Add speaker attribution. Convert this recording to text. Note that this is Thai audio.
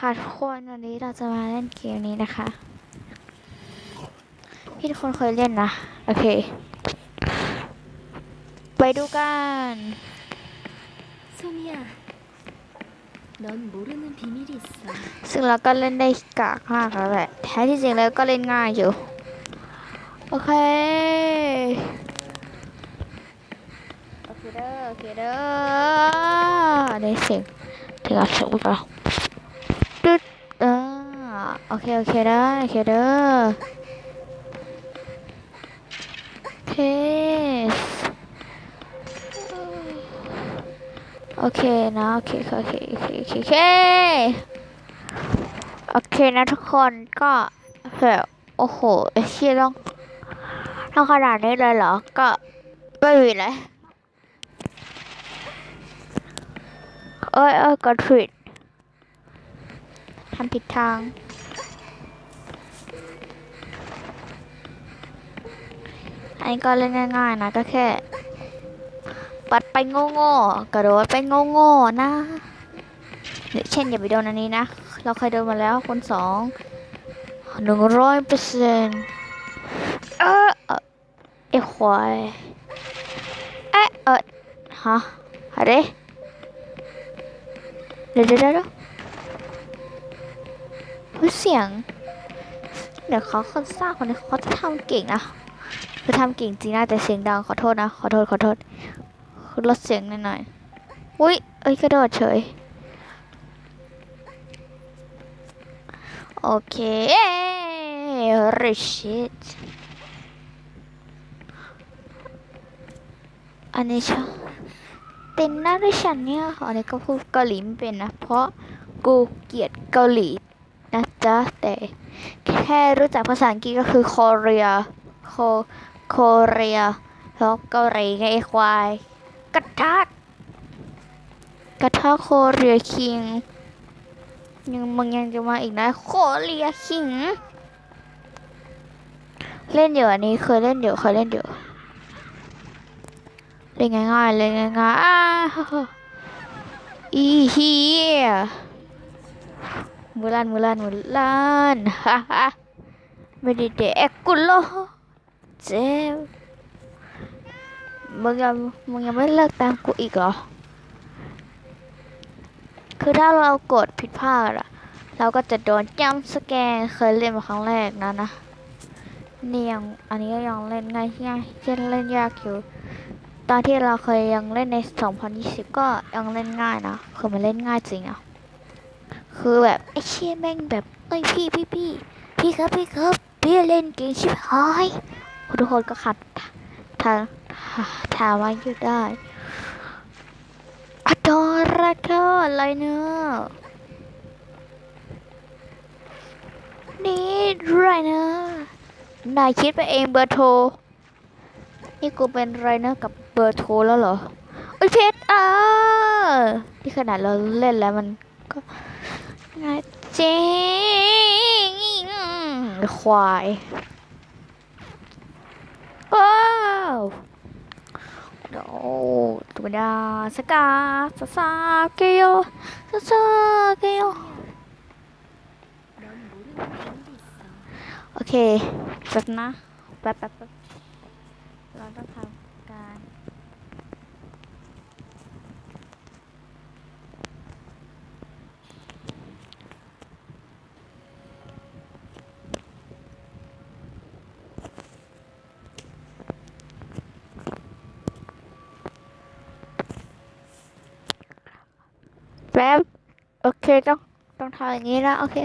Speaker 1: ค่ะทุกคนวันนี้เราจะมาเล่นเกมนี้นะคะ ที่ทุกคนเคยเล่นนะ โอเค ไปดูกัน
Speaker 2: 소미야, 넌 모르는 비밀이 있어.
Speaker 1: ซึ่งเราก็เล่นได้กากมากแล้วแหละ แท้ที่จริงแล้วก็เล่นง่ายอยู่ โอเค โอเคเด้อ โอเคเด้อได้เสียงถึงอับเสียงหรือเปล่าตึ๊ดอ่า โอเค โอเคได้โอเคเด้อโอเคโอเคนะโอเคโอเคโอเคโอเคโอเคโอเคนะทุกคนก็แบบโอ้โหไอ้เชี่ยต้องต้องขนาดนี้เลยเหรอ ก็ไม่มีเลยเอ้ยเอ้ยกดผิดทำผิดทาง อันนี้ก็เล่นง่ายๆนะก็แค่ ปัดไปโง่ๆกระโดดไปโง่ๆนะเช่นอย่าไปโดนอันนี้นะ เราเคยโดนมาแล้วคนสองหนึ่งร้อยเปอร์เซ็นต์เออเออไอ้ควายเอ๊ะเออฮะอะไรเดี๋ยวเดี๋ยวเดี๋ยวเสียง เดี๋ยวเขาคนสร้างคนนี้เขาจะทำเก่งนะ คือทำเก่งจริงนะแต่เสียงดังขอโทษนะ ขอโทษขอโทษลดเสียงหน่อยๆอุ้ยเอ้ยกระโดดเฉย โอเค shit อันนี้ชอบเต้นหน้าด้วยฉันเนี่ยอันนี้ก็พูดเกาหลีไม่เป็นนะ เพราะกูเกลียดเกาหลีนะจ๊ะแต่แค่รู้จักภาษาอังกฤษก็คือ Korea โค โคเรียแล้วเกาหลีไงควายกระทะกระทะโคเรียคิง ยังมึงยังจะมาอีกนะโคเรียขิง เล่นเดี๋ยวอันนี้เคยเล่นเดี๋ยวเคยเล่นเดี๋ยวเล่นง่ายๆเล่นง่ายๆอ้าอีเฮียมูลันมูลันมูลันฮ่าฮ่าไม่ได้เด็กกุโล เจ็บมึงยังมึงยังไม่เลิกตามกูอีกเหรอ คือถ้าเรากดผิดพลาดอะเราก็จะโดนจัมสแกนเคยเล่นมาครั้งแรกนะนะนี่ยังอันนี้ก็ยังเล่นง่ายง่ายเช่นเล่นยากอยู่ตอนที่เราเคยยังเล่นใน 2020 ก็ยังเล่นง่ายนะคือมันเล่นง่ายจริงอะคือแบบไอ้เชี่ยแม่งแบบเอ้ยพี่พี่พี่พี่ครับพี่ครับพี่เล่นเก่งชิบหาย ทุกคนก็ขัดทางถามว่าอยู่ได้อดอราคาอะไรเนอนี่ไรเนอนายคิดไปเองเบอร์โทร นี่กูเป็นไรเนอกับเบอร์โทรแล้วเหรอโอ้ยเพชรอ่าที่ขนาดเราเล่นแล้วมันก็ง่ายจริงควายว้าวโอ้ ธรรมดาสกาสซ แป๊บ โอเค ต้อง ต้องทำอย่างนี้แล้ว โอเค